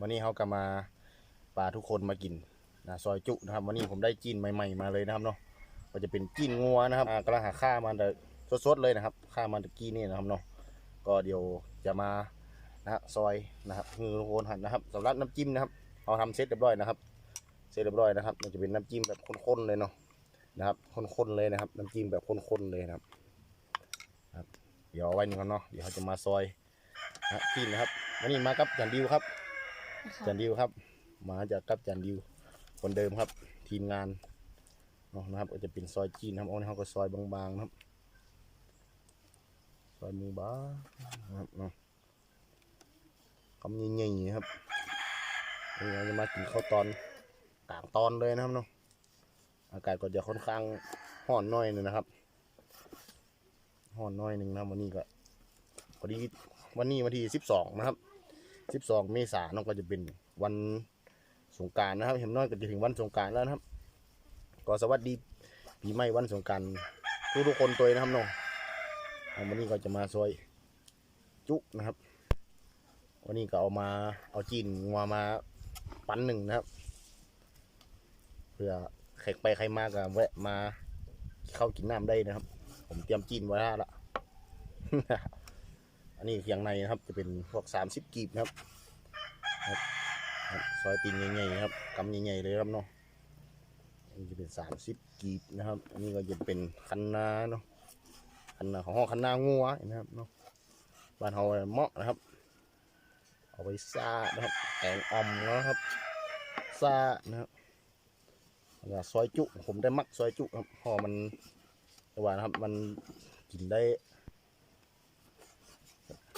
วันนี้เขาก็มาปลาทุกคนมากินนะซอยจุนะครับ วันนี้ผมได้จีนใหม่ๆมาเลยนะครับเนาะก็จะเป็นจีนงัวนะครับกำลังหาค่ามันสดๆเลยนะครับค่ามันตะกี้นี่นะครับเนาะก็เดี๋ยวจะมานะซอยนะครับคือทุกคนหันนะครับสำหรับน้ำจิ้มนะครับเอาทำเสร็จเรียบร้อยนะครับ เสร็จเรียบร้อยนะครับ มันจะเป็นน้ำจิ้มแบบข้นๆเลยเนาะนะครับข้นๆเลยนะครับ น้ำจิ้มแบบข้นๆเลยนะครับครับเดี๋ยวเอาไว้นี่ก่อนเนาะเดี๋ยวเขาจะมาซอยนะจีนนะครับวันนี้มากับจันดิวครับ จันดิวครับ มาจากกับจันดิว คนเดิมครับ ทีมงานเนาะนะครับก็จะเป็นซอยจีนนะครับเอาเนี่ยเขาก็ซอยบางๆนะครับ ซอยมือบานะครับเนาะคำใหญ่ๆนะครับนี่เราจะมากินข้าวตอนกลางตอนเลยนะครับเนาะอากาศก็จะค่อนข้างร้อนน่อยหนึงนะครับร้อนน่อยหนึ่งนะวันนี้ก็พอดีวันนี้วันที่สิบสองนะครับ สิบสองเมษายนนก็จะเป็นวันสงการนะครับ เห็นน้อยก็จะถึงวันสงการแล้วนะครับ ก็สวัสดีปีใหม่วันสงการทุกทุกๆคนตัวนะครับน้องวันนี้ก็จะมาซอยจุนะครับ วันนี้ก็เอามาเอาจีนงัวมาปั้นหนึ่งนะครับ เพื่อใครไปใครมาก็แวะมาเข้ากินน้ำได้นะครับ ผมเตรียมจีนไว้แล้วละ นนี้เคียงในนะครับจะเป็นพวกสามสิบกีบนะครับซอยตีนใหญ่ๆครับกำใหญ่ๆเลยครับเนาะอันนี้จะเป็นสามสิบกีบนะครับ อันนี้ก็จะเป็นคันนาเนาะคันนาของห้องคันนางัวนะครับเนาะบ้านเราเหมาะนะครับ เอาไว้ซ่านะครับแกงอ่อมนะครับซานะครับแล้วซอยจุ ผมได้มักซอยจุครับพอมันแต่ว่านะครับ มันกินได้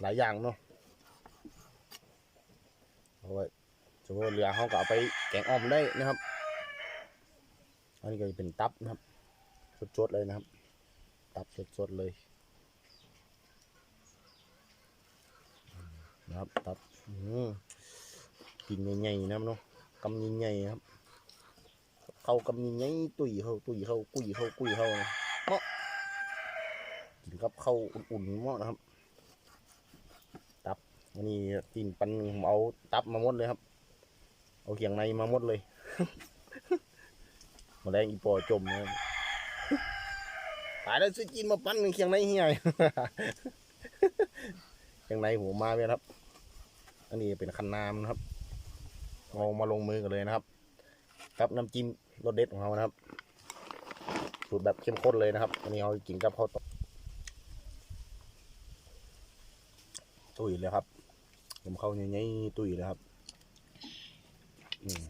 หลายอย่างเนาะเอาไว้สมมติว่าเรือเขาก็เอาไปแกงอ่อมได้นะครับ อันนี้ก็จะเป็นตับนะครับสดๆเลยนะครับ ตับสดๆเลยนะครับตับอืมกินใหญ่ๆนะครับเนาะกำใหญ่ๆครับ เขากำใหญ่ๆตุยเข้าตุยเข้ากุยเข้ากุยเข้าเหมาะกินกับข้าอุ่นๆเหมาะนะครับ วันนี้กินปันผมเอาตับมาหมดเลยครับ เอาเขียงในมาหมดเลยมาแรงอีปอจมนะตายแล้วซื้อจีนมาปั้นเขียงในเฮียเขียงในผมมาเลยครับ อันนี้เป็นคันนามนะครับเอามาลงมือกันเลยนะครับกับน้ำจิ้มรสเด็ดของเรานะครับสูตรแบบเข้มข้นเลยนะครับ อันนี้เรากินกับข้าวต้มตุ้ยเลยครับ ผมเข้าใหญ่ๆตุ้ยเลยครับอืม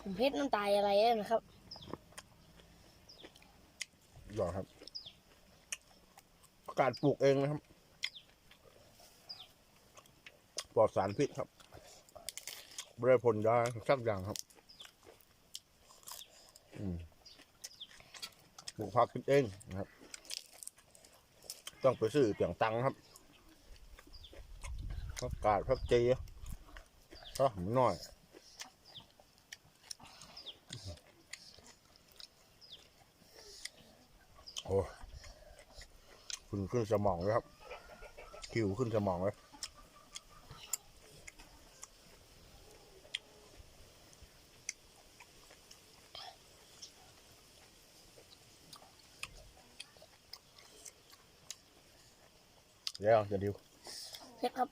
ผมเพชรน้ำตายอะไรนะครับหรอครับการปลูกเองนะครับ ปลอดสารพิษครับไม่ได้ผลยาสักอย่างครับ อืม ปลูกผักกินเองนะครับ ต้องไปซื้อเปียงตังครับผักกาดผักจีก็หมูน้อยโอ้ขึ้นขึ้นสมองเลยครับคิวขึ้นสมองเลย เดี๋ยวจะดิวเพชรครับ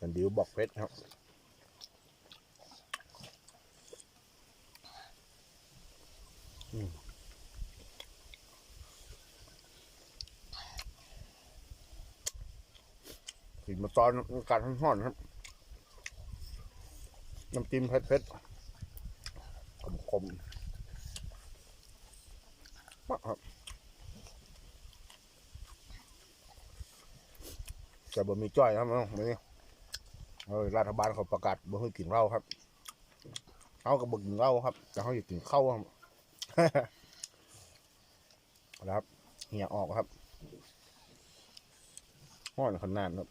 จะดิวบอกเพชรครับกินมาตอนอากาศร้อนๆครับ น้ำจิ้มเผ็ดๆขมๆมากครับ แต่บ่มีจ้อยครับน้องมื้อนี้รัฐบาลเขาประกาศบ่ให้กินเหล้าครับเขาก็บ่กินเหล้าครับ แต่เขาอยากกินข้าวครับนะครับเหี่ยออกครับห้อนขนาดครับ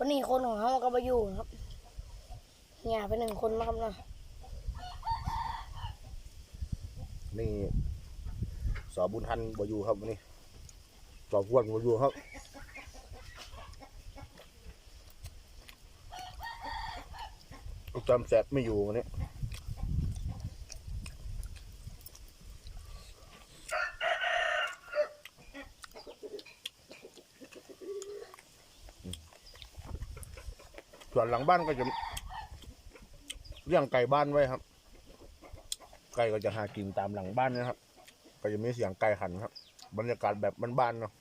วันนี้คนของเขาก็มาอยู่ครับเนี่ยเป็นหนึ่งคนนะครับเนาะนี่สอบุญทันบอยู่ครับวันนี้สอพวนบอยู่ครับจำแสบไม่อยู่วันนี้ ส่วนหลังบ้านก็จะเลี้ยงไก่บ้านไว้ครับ ไก่ก็จะหากินตามหลังบ้านนะครับ ก็จะมีเสียงไก่หันครับ บรรยากาศแบบบ้านๆเนาะ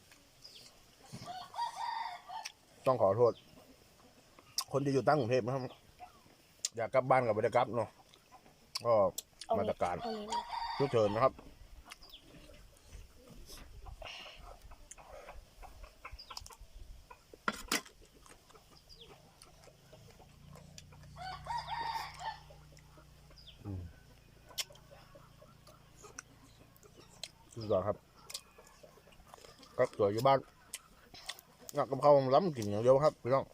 ต้องขอโทษ คนที่อยู่ตั้งกรุงเทพนะครับ อยากกลับบ้านกับบรรยากาศเนาะก็เอมาตรการเอนี้ทุกเชิญนะครับ สุดยอดครับก็ตัวอยู่บ้านงักกับเขาวล้ำกินอย่างเดียวครับพี่น้อง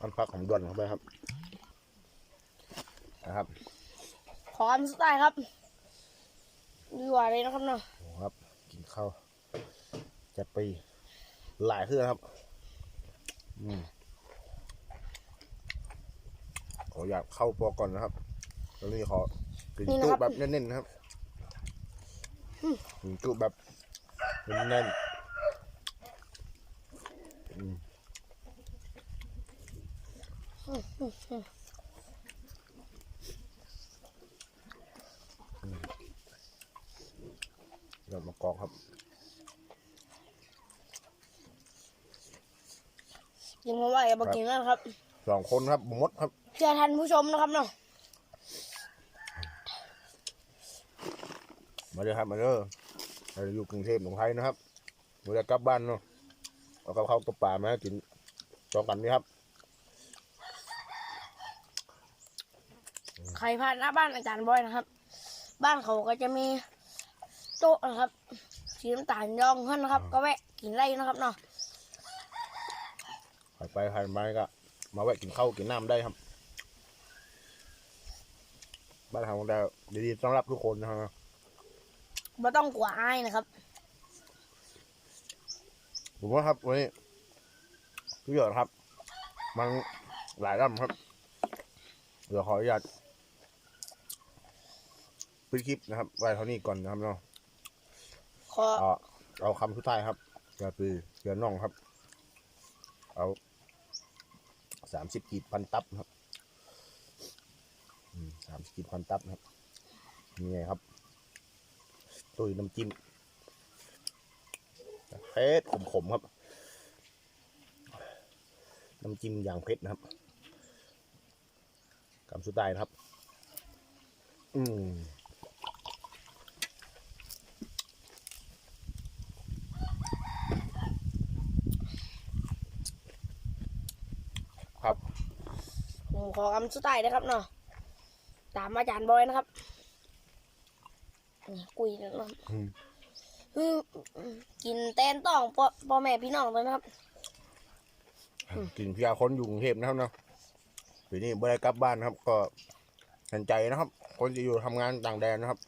อันพักของด่วนเข้าไปครับ นะครับ ขอคำสุดท้ายครับดีกว่าเลยนะครับเนาะโอ้ครับ กินข้าว จัดไปหลายเครื่องครับ อืมขออยากเข้าปอก่อนนะครับแล้วนี่ขอกินจุแบบแน่นๆนะครับกินจุแบบแน่นๆอืมเดี๋ยวมากอกครับ กินมาไหวกับกินนั่นครับสองคนครับหมดครับเพื่อท่านผู้ชมนะครับเนาะมาเลยครับมาเลยเราอยู่กรุงเทพของไทยนะครับเราจะกลับบ้านเนาะเอากับข้าวกับปลามาให้กินจองกันนี่ครับใครผ่านหน้าบ้านอาจารย์บอยนะครับ บ้านเขาก็จะมีโต๊ะนะครับสีน้ำตาลยองขึ้นนะครับ ก็แวะกินไล่นะครับเนาะ ใครไปใครมาก็ มาแวะกินข้าวกินน้ำได้ครับ บ้านของเราดีๆต้อนรับทุกคนนะครับไม่ต้องกลัวอายนะครับ ผมว่าครับวันนี้ทุกอย่างครับ มันหลายลำครับเดี๋ยวขออนุญาตปิดคลิปนะครับไว้เท่านี้ก่อนนะครับเนาะขอ เอาเอาคำสุดท้ายครับก็คือเกลือน่องครับ เอา สามสิบกีบพันตับครับสามสิบกีบพันตับนะครับนี่ไงครับตุยน้ำจิ้มเผ็ดขมๆครับ น้ำจิ้มอย่างเผ็ดนะครับคำสุดท้ายนะครับ อืม ครับผมขอคำสุดท้ายนะครับเนาะตามอาจารย์บอยนะครับนี่กุยนะครับอืมอืมกินแตนต้องพ่อพ่อแม่พี่น้องเลยนะครับกินเพียคนอยู่กรุงเทพนะครับเนาะปีนี้ไม่ได้กลับบ้านนะครับ ก็เห็นใจนะครับ คนจะอยู่ทำงานต่างแดนนะครับ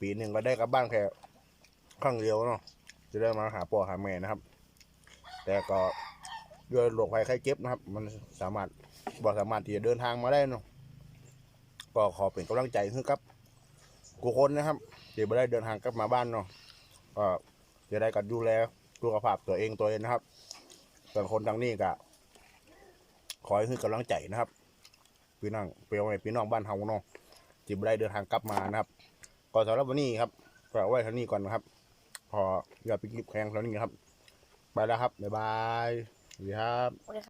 ปีหนึ่งก็ได้กลับบ้านแค่ครั้งเดียวเนาะจะได้มาหาพ่อหาแม่นะครับ แต่ก็ ด้วยโรคภัยไข้เจ็บนะครับ มันสามารถบ่สามารถที่จะเดินทางมาได้เนาะก็ขอเป็นกำลังใจให้กับกูคนนะครับที่ไม่ได้เดินทางกลับมาบ้านเนาะก็จะได้กันดูแลสุขภาพตัวเองตัวเองนะครับส่วนคนทางนี้ก็ขอให้คือกำลังใจนะครับพี่น้องเปรียวให้พี่น้องบ้านเฮาเนาะจิบได้เดินทางกลับมานะครับก็สำหรับวันนี้ครับก็ไว้เท่านี้ก่อนนะครับ พออย่าไปคลิปแข่งเท่านี้ครับ ไปแล้วครับบ๊ายบาย สวัสดีครับ